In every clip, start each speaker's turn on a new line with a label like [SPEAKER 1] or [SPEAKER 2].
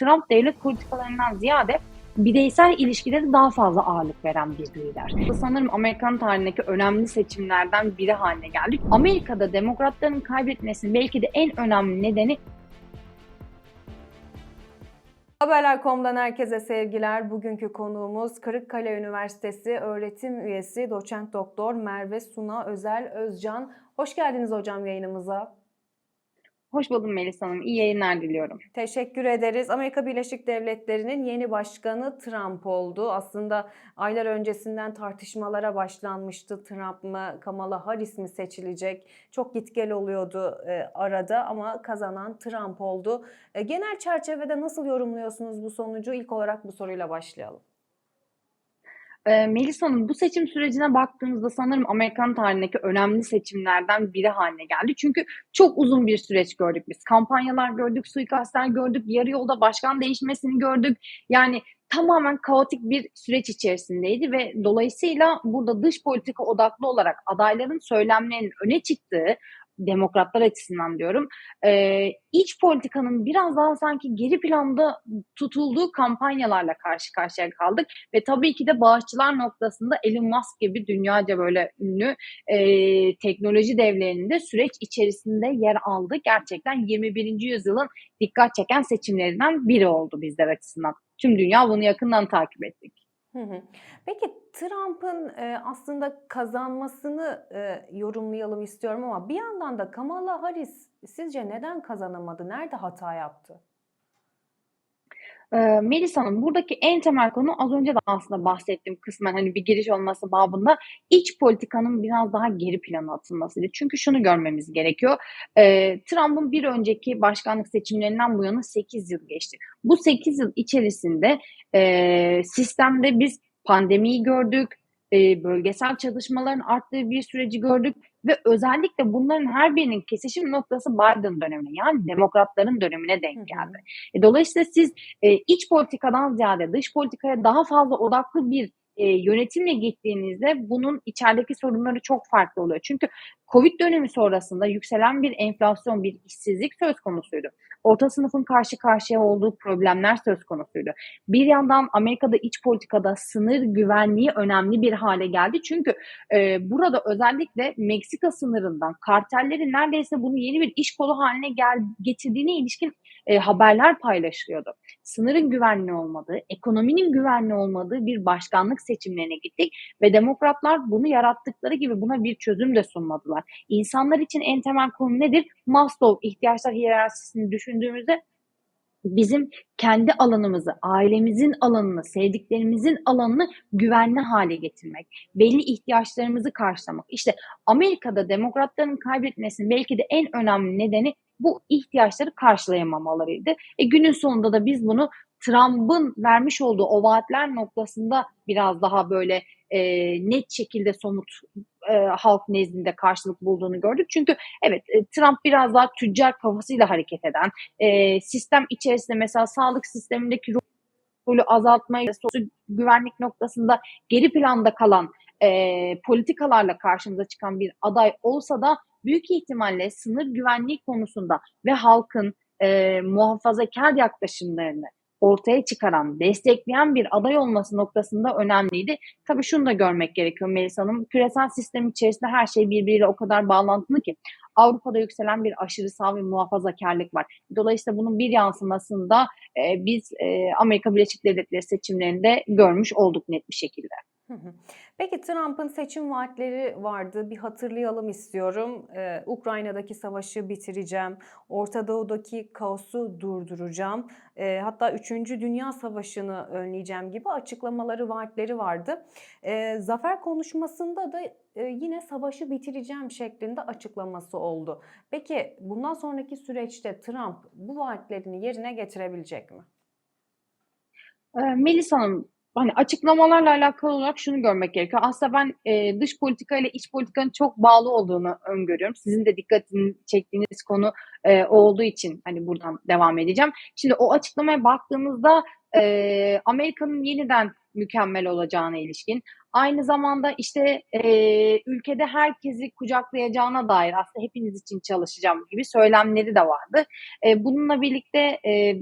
[SPEAKER 1] Trump devlet politikalarından ziyade bireysel ilişkilere daha fazla ağırlık veren bir lider. Sanırım Amerikan tarihindeki önemli seçimlerden biri haline geldi. Amerika'da demokratların kaybetmesinin belki de en önemli nedeni
[SPEAKER 2] Haberler.com'dan herkese sevgiler. Bugünkü konuğumuz Kırıkkale Üniversitesi öğretim üyesi doçent doktor Merve Suna Özel Özcan. Hoş geldiniz hocam yayınımıza.
[SPEAKER 1] Hoş buldum Melis Hanım. İyi yayınlar diliyorum.
[SPEAKER 2] Teşekkür ederiz. Amerika Birleşik Devletleri'nin yeni başkanı Trump oldu. Aslında aylar öncesinden tartışmalara başlanmıştı. Trump mı, Kamala Harris mi seçilecek? Çok git gel oluyordu e, arada ama kazanan Trump oldu. E, genel çerçevede nasıl yorumluyorsunuz bu sonucu? İlk olarak bu soruyla başlayalım.
[SPEAKER 1] E, Melis Hanım bu seçim sürecine baktığımızda sanırım Amerikan tarihindeki önemli seçimlerden biri haline geldi. Çünkü çok uzun bir süreç gördük biz. Kampanyalar gördük, suikastler gördük, yarı yolda başkan değişmesini gördük. Yani tamamen kaotik bir süreç içerisindeydi ve dolayısıyla burada dış politika odaklı olarak adayların söylemlerinin öne çıktığı demokratlar açısından diyorum. E, iç politikanın biraz daha sanki geri planda tutulduğu kampanyalarla karşı karşıya kaldık ve tabii ki de bağışçılar noktasında Elon Musk gibi dünyaca böyle ünlü e, teknoloji devlerinde süreç içerisinde yer aldı. Gerçekten 21. yüzyılın dikkat çeken seçimlerinden biri oldu bizler açısından. Tüm dünya bunu yakından takip ettik.
[SPEAKER 2] Peki Trump'ın e, aslında kazanmasını e, yorumlayalım istiyorum ama bir yandan da Kamala Harris sizce neden kazanamadı? Nerede hata yaptı?
[SPEAKER 1] Ee, Melis Hanım buradaki en temel konu az önce de aslında bahsettiğim kısmen hani bir giriş olması babında iç politikanın biraz daha geri plana atılmasıydı. Çünkü şunu görmemiz gerekiyor. Ee, Trump'ın bir önceki başkanlık seçimlerinden bu yana 8 yıl geçti. Bu 8 yıl içerisinde e, sistemde biz pandemiyi gördük, e, bölgesel çatışmaların arttığı bir süreci gördük ve özellikle bunların her birinin kesişim noktası Biden dönemine yani demokratların dönemine denk geldi. E, dolayısıyla siz e, iç politikadan ziyade dış politikaya daha fazla odaklı bir e, yönetimle gittiğinizde bunun içerideki sorunları çok farklı oluyor. Çünkü Covid dönemi sonrasında yükselen bir enflasyon, bir işsizlik söz konusuydu. Orta sınıfın karşı karşıya olduğu problemler söz konusuydu. Bir yandan Amerika'da iç politikada sınır güvenliği önemli bir hale geldi. Çünkü e, burada özellikle Meksika sınırından kartellerin neredeyse bunu yeni bir iş kolu haline gel getirdiğine ilişkin e, haberler paylaşılıyordu. Sınırın güvenli olmadığı, ekonominin güvenli olmadığı bir başkanlık seçimlerine gittik ve demokratlar bunu yarattıkları gibi buna bir çözüm de sunmadılar. İnsanlar için en temel konu nedir? Maslow ihtiyaçlar hiyerarşisini düşündüğümüzde bizim kendi alanımızı, ailemizin alanını, sevdiklerimizin alanını güvenli hale getirmek, belli ihtiyaçlarımızı karşılamak. İşte Amerika'da demokratların kaybetmesinin belki de en önemli nedeni bu ihtiyaçları karşılayamamalarıydı. E günün sonunda da biz bunu Trump'ın vermiş olduğu o vaatler noktasında biraz daha böyle e, net şekilde somut e, halk nezdinde karşılık bulduğunu gördük. Çünkü evet e, Trump biraz daha tüccar kafasıyla hareket eden, e, sistem içerisinde mesela sağlık sistemindeki rolü azaltmayı, güvenlik noktasında geri planda kalan e, politikalarla karşımıza çıkan bir aday olsa da büyük ihtimalle sınır güvenliği konusunda ve halkın e, muhafazakar yaklaşımlarını ortaya çıkaran, destekleyen bir aday olması noktasında önemliydi. Tabii şunu da görmek gerekiyor Melis Hanım. Küresel sistem içerisinde her şey birbiriyle o kadar bağlantılı ki Avrupa'da yükselen bir aşırı sağ ve muhafazakarlık var. Dolayısıyla bunun bir yansımasını da e, biz e, Amerika Birleşik Devletleri seçimlerinde görmüş olduk net bir şekilde.
[SPEAKER 2] Peki Trump'ın seçim vaatleri vardı. Bir hatırlayalım istiyorum. Ee, Ukrayna'daki savaşı bitireceğim. Orta Doğu'daki kaosu durduracağım. Ee, hatta 3. Dünya Savaşı'nı önleyeceğim gibi açıklamaları, vaatleri vardı. Ee, zafer konuşmasında da e, yine savaşı bitireceğim şeklinde açıklaması oldu. Peki bundan sonraki süreçte Trump bu vaatlerini yerine getirebilecek mi?
[SPEAKER 1] Melis Hanım hani açıklamalarla alakalı olarak şunu görmek gerekiyor. Aslında ben e, dış politika ile iç politikanın çok bağlı olduğunu öngörüyorum. Sizin de dikkatini çektiğiniz konu e, olduğu için hani buradan devam edeceğim. Şimdi o açıklamaya baktığımızda e, Amerika'nın yeniden mükemmel olacağına ilişkin, aynı zamanda işte e, ülkede herkesi kucaklayacağına dair aslında hepiniz için çalışacağım gibi söylemleri de vardı. E, bununla birlikte e,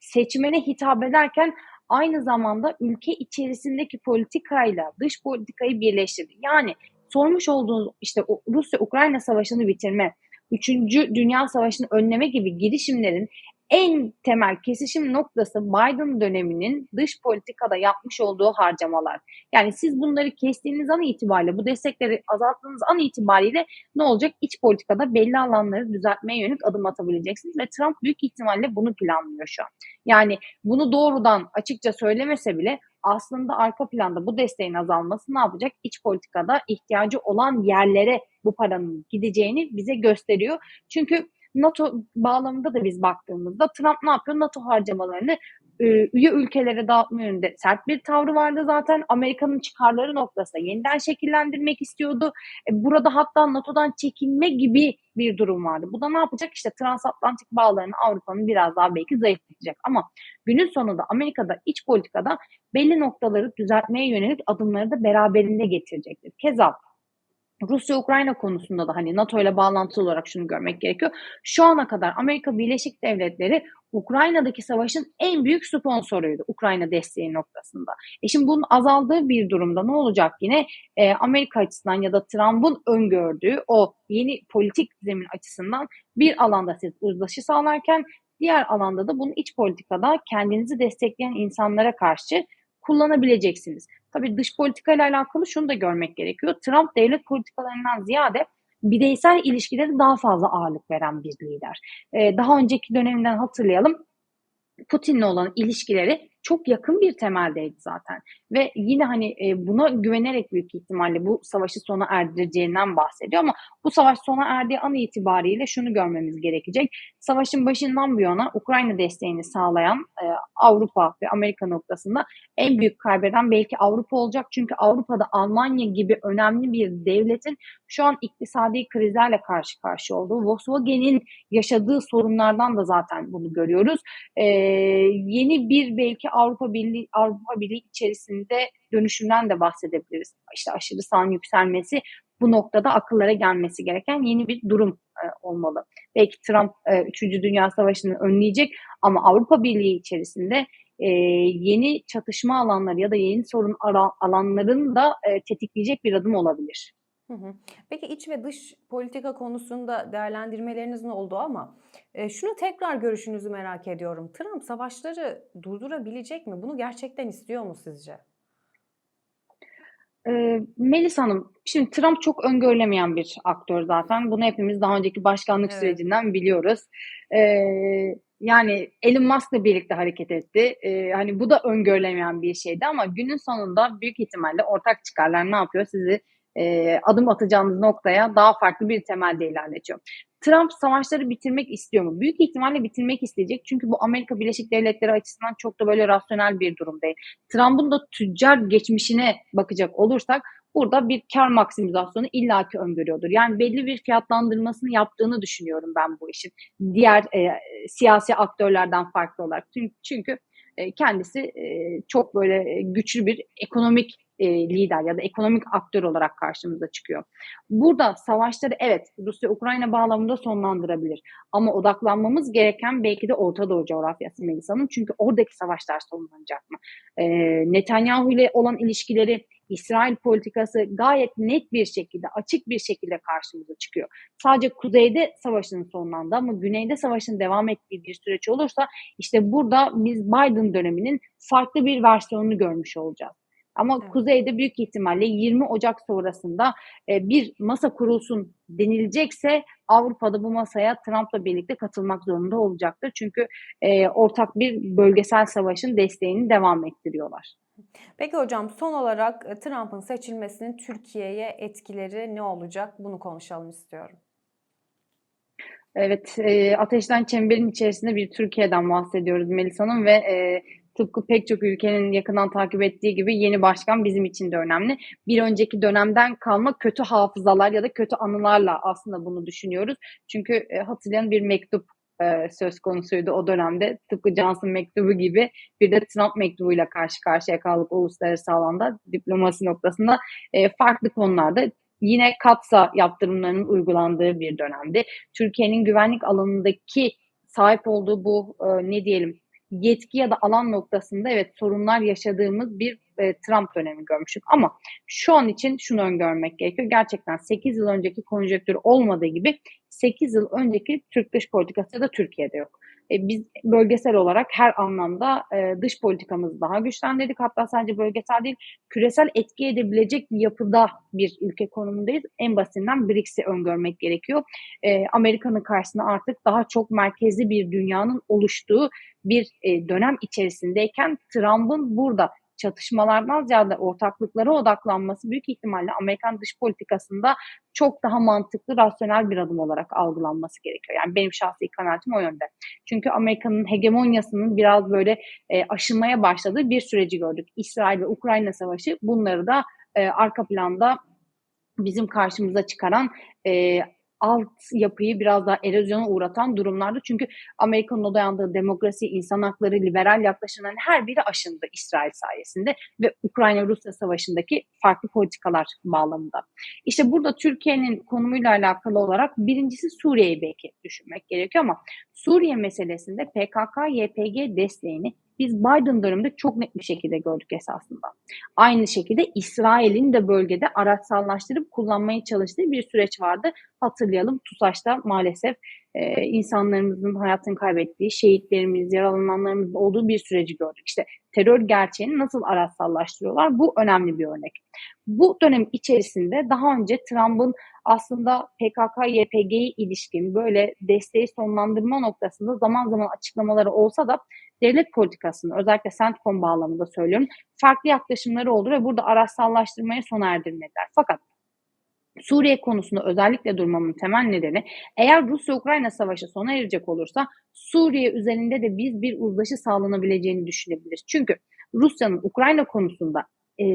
[SPEAKER 1] seçmene hitap ederken aynı zamanda ülke içerisindeki politikayla dış politikayı birleştirdi. Yani sormuş olduğunuz işte Rusya-Ukrayna savaşını bitirme, 3. Dünya Savaşı'nı önleme gibi girişimlerin en temel kesişim noktası Biden döneminin dış politikada yapmış olduğu harcamalar. Yani siz bunları kestiğiniz an itibariyle, bu destekleri azalttığınız an itibariyle ne olacak? İç politikada belli alanları düzeltmeye yönelik adım atabileceksiniz ve Trump büyük ihtimalle bunu planlıyor şu an. Yani bunu doğrudan açıkça söylemese bile aslında arka planda bu desteğin azalması ne yapacak? İç politikada ihtiyacı olan yerlere bu paranın gideceğini bize gösteriyor. Çünkü NATO bağlamında da biz baktığımızda Trump ne yapıyor? NATO harcamalarını e, üye ülkelere dağıtma yönünde sert bir tavrı vardı zaten. Amerika'nın çıkarları noktasında yeniden şekillendirmek istiyordu. E, burada hatta NATO'dan çekinme gibi bir durum vardı. Bu da ne yapacak? İşte transatlantik bağlarını Avrupa'nın biraz daha belki zayıflatacak. Ama günün sonunda Amerika'da iç politikada belli noktaları düzeltmeye yönelik adımları da beraberinde getirecektir. Keza Rusya-Ukrayna konusunda da hani NATO ile bağlantılı olarak şunu görmek gerekiyor. Şu ana kadar Amerika Birleşik Devletleri Ukrayna'daki savaşın en büyük sponsoruydu Ukrayna desteği noktasında. E şimdi bunun azaldığı bir durumda ne olacak yine e, Amerika açısından ya da Trump'ın öngördüğü o yeni politik zemin açısından bir alanda siz uzlaşı sağlarken diğer alanda da bunu iç politikada kendinizi destekleyen insanlara karşı kullanabileceksiniz. Tabii dış politika ile alakalı şunu da görmek gerekiyor. Trump devlet politikalarından ziyade bireysel ilişkilere daha fazla ağırlık veren bir lider. Ee, daha önceki döneminden hatırlayalım. Putin'le olan ilişkileri çok yakın bir temeldeydi zaten. Ve yine hani e, buna güvenerek büyük ihtimalle bu savaşı sona erdireceğinden bahsediyor ama bu savaş sona erdiği an itibariyle şunu görmemiz gerekecek. Savaşın başından bu yana Ukrayna desteğini sağlayan e, Avrupa ve Amerika noktasında en büyük kaybeden belki Avrupa olacak. Çünkü Avrupa'da Almanya gibi önemli bir devletin şu an iktisadi krizlerle karşı karşıya olduğu, Volkswagen'in yaşadığı sorunlardan da zaten bunu görüyoruz. E, yeni bir belki Avrupa Birliği Avrupa Birliği içerisinde dönüşümden de bahsedebiliriz. İşte aşırı sağın yükselmesi bu noktada akıllara gelmesi gereken yeni bir durum e, olmalı. Belki Trump e, 3. Dünya Savaşı'nı önleyecek ama Avrupa Birliği içerisinde e, yeni çatışma alanları ya da yeni sorun alanların da e, tetikleyecek bir adım olabilir.
[SPEAKER 2] Hı hı. Peki iç ve dış politika konusunda değerlendirmelerinizin oldu ama e, şunu tekrar görüşünüzü merak ediyorum. Trump savaşları durdurabilecek mi? Bunu gerçekten istiyor mu sizce?
[SPEAKER 1] Ee, Melis Hanım, şimdi Trump çok öngörülemeyen bir aktör zaten. Bunu hepimiz daha önceki başkanlık
[SPEAKER 2] Evet.
[SPEAKER 1] sürecinden biliyoruz. Ee, yani Elon Musk'la birlikte hareket etti. Ee, hani bu da öngörülemeyen bir şeydi ama günün sonunda büyük ihtimalle ortak çıkarlar ne yapıyor? Sizi e, adım atacağınız noktaya daha farklı bir temelde ilerletiyor. Trump savaşları bitirmek istiyor mu? Büyük ihtimalle bitirmek isteyecek. Çünkü bu Amerika Birleşik Devletleri açısından çok da böyle rasyonel bir durum değil. Trump'ın da tüccar geçmişine bakacak olursak burada bir kar maksimizasyonu illaki öngörüyordur. Yani belli bir fiyatlandırmasını yaptığını düşünüyorum ben bu işin. Diğer e, siyasi aktörlerden farklı olarak. Çünkü, çünkü e, kendisi e, çok böyle güçlü bir ekonomik e, lider ya da ekonomik aktör olarak karşımıza çıkıyor. Burada savaşları evet Rusya-Ukrayna bağlamında sonlandırabilir. Ama odaklanmamız gereken belki de Orta Doğu coğrafyası Melisa'nın. Çünkü oradaki savaşlar sonlanacak mı? E, Netanyahu ile olan ilişkileri İsrail politikası gayet net bir şekilde, açık bir şekilde karşımıza çıkıyor. Sadece kuzeyde savaşın sonlandı ama güneyde savaşın devam ettiği bir süreç olursa işte burada biz Biden döneminin farklı bir versiyonunu görmüş olacağız. Ama evet. kuzeyde büyük ihtimalle 20 Ocak sonrasında e, bir masa kurulsun denilecekse Avrupa'da bu masaya Trump'la birlikte katılmak zorunda olacaktır. Çünkü e, ortak bir bölgesel savaşın desteğini devam ettiriyorlar.
[SPEAKER 2] Peki hocam son olarak e, Trump'ın seçilmesinin Türkiye'ye etkileri ne olacak? Bunu konuşalım istiyorum.
[SPEAKER 1] Evet, e, ateşten çemberin içerisinde bir Türkiye'den bahsediyoruz Melis Hanım ve e, tıpkı pek çok ülkenin yakından takip ettiği gibi yeni başkan bizim için de önemli. Bir önceki dönemden kalma kötü hafızalar ya da kötü anılarla aslında bunu düşünüyoruz. Çünkü e, hatırlayan bir mektup e, söz konusuydu o dönemde. Tıpkı Johnson mektubu gibi bir de Trump mektubuyla karşı karşıya kaldık uluslararası alanda diplomasi noktasında e, farklı konularda yine katsa yaptırımlarının uygulandığı bir dönemdi. Türkiye'nin güvenlik alanındaki sahip olduğu bu e, ne diyelim yetki ya da alan noktasında evet sorunlar yaşadığımız bir e, Trump dönemi görmüştük. Ama şu an için şunu öngörmek gerekiyor. Gerçekten 8 yıl önceki konjonktür olmadığı gibi 8 yıl önceki Türk dış politikası da Türkiye'de yok. E, biz bölgesel olarak her anlamda e, dış politikamızı daha güçlendirdik. Hatta sadece bölgesel değil, küresel etki edebilecek yapıda bir ülke konumundayız. En basitinden BRICS'i öngörmek gerekiyor. E, Amerika'nın karşısında artık daha çok merkezli bir dünyanın oluştuğu bir e, dönem içerisindeyken Trump'ın burada çatışmalardan ziyade ortaklıklara odaklanması büyük ihtimalle Amerikan dış politikasında çok daha mantıklı, rasyonel bir adım olarak algılanması gerekiyor. Yani benim şahsi kanaatim o yönde. Çünkü Amerika'nın hegemonyasının biraz böyle e, aşınmaya başladığı bir süreci gördük. İsrail ve Ukrayna savaşı bunları da e, arka planda bizim karşımıza çıkaran e, alt yapıyı biraz daha erozyona uğratan durumlardı. Çünkü Amerika'nın o dayandığı demokrasi, insan hakları, liberal yaklaşımların her biri aşındı İsrail sayesinde ve Ukrayna-Rusya savaşındaki farklı politikalar bağlamında. İşte burada Türkiye'nin konumuyla alakalı olarak birincisi Suriye'yi belki düşünmek gerekiyor ama Suriye meselesinde PKK-YPG desteğini biz Biden döneminde çok net bir şekilde gördük esasında. Aynı şekilde İsrail'in de bölgede araçsallaştırıp kullanmaya çalıştığı bir süreç vardı. Hatırlayalım TUSAŞ'ta maalesef e, insanlarımızın hayatını kaybettiği, şehitlerimiz, yaralananlarımızın olduğu bir süreci gördük. İşte terör gerçeğini nasıl araçsallaştırıyorlar? Bu önemli bir örnek. Bu dönem içerisinde daha önce Trump'ın aslında PKK-YPG'ye ilişkin böyle desteği sonlandırma noktasında zaman zaman açıklamaları olsa da devlet politikasını özellikle CENTCOM bağlamında söylüyorum farklı yaklaşımları oldu ve burada araçsallaştırmaya sona erdirmediler. Fakat Suriye konusunda özellikle durmamın temel nedeni eğer Rusya-Ukrayna savaşı sona erecek olursa Suriye üzerinde de biz bir uzlaşı sağlanabileceğini düşünebiliriz. Çünkü Rusya'nın Ukrayna konusunda e,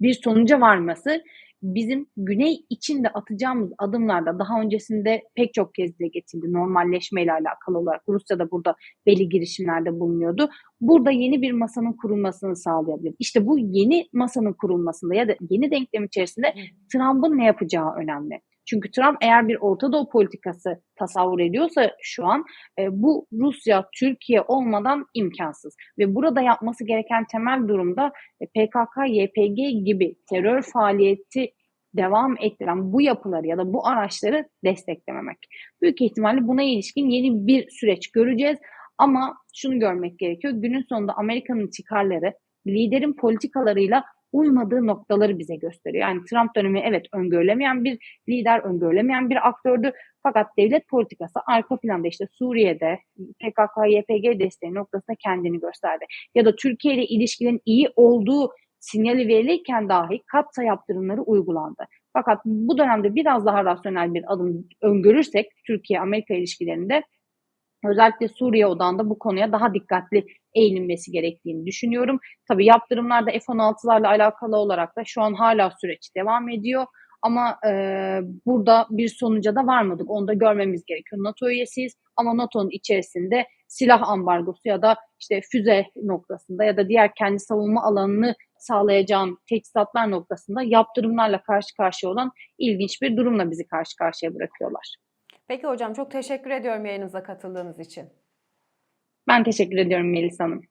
[SPEAKER 1] bir sonuca varması bizim güney içinde atacağımız adımlarda daha öncesinde pek çok kez dile getirildi normalleşme ile alakalı olarak. Rusya da burada belli girişimlerde bulunuyordu. Burada yeni bir masanın kurulmasını sağlayabilir. İşte bu yeni masanın kurulmasında ya da yeni denklem içerisinde Trump'ın ne yapacağı önemli. Çünkü Trump eğer bir Orta Doğu politikası tasavvur ediyorsa şu an e, bu Rusya, Türkiye olmadan imkansız. Ve burada yapması gereken temel durumda e, PKK, YPG gibi terör faaliyeti devam ettiren bu yapıları ya da bu araçları desteklememek. Büyük ihtimalle buna ilişkin yeni bir süreç göreceğiz. Ama şunu görmek gerekiyor. Günün sonunda Amerika'nın çıkarları liderin politikalarıyla uymadığı noktaları bize gösteriyor. Yani Trump dönemi evet öngörülemeyen bir lider, öngörülemeyen bir aktördü. Fakat devlet politikası arka planda işte Suriye'de PKK, YPG desteği noktasında kendini gösterdi. Ya da Türkiye ile ilişkilerin iyi olduğu sinyali verilirken dahi katsa yaptırımları uygulandı. Fakat bu dönemde biraz daha rasyonel bir adım öngörürsek Türkiye-Amerika ilişkilerinde özellikle Suriye odağında bu konuya daha dikkatli eğilinmesi gerektiğini düşünüyorum. Tabii yaptırımlarda F-16'larla alakalı olarak da şu an hala süreç devam ediyor. Ama e, burada bir sonuca da varmadık. Onu da görmemiz gerekiyor. NATO üyesiyiz ama NATO'nun içerisinde silah ambargosu ya da işte füze noktasında ya da diğer kendi savunma alanını sağlayacağın teçhizatlar noktasında yaptırımlarla karşı karşıya olan ilginç bir durumla bizi karşı karşıya bırakıyorlar.
[SPEAKER 2] Peki hocam çok teşekkür ediyorum yayınımıza katıldığınız için.
[SPEAKER 1] Ben teşekkür ediyorum Melis Hanım.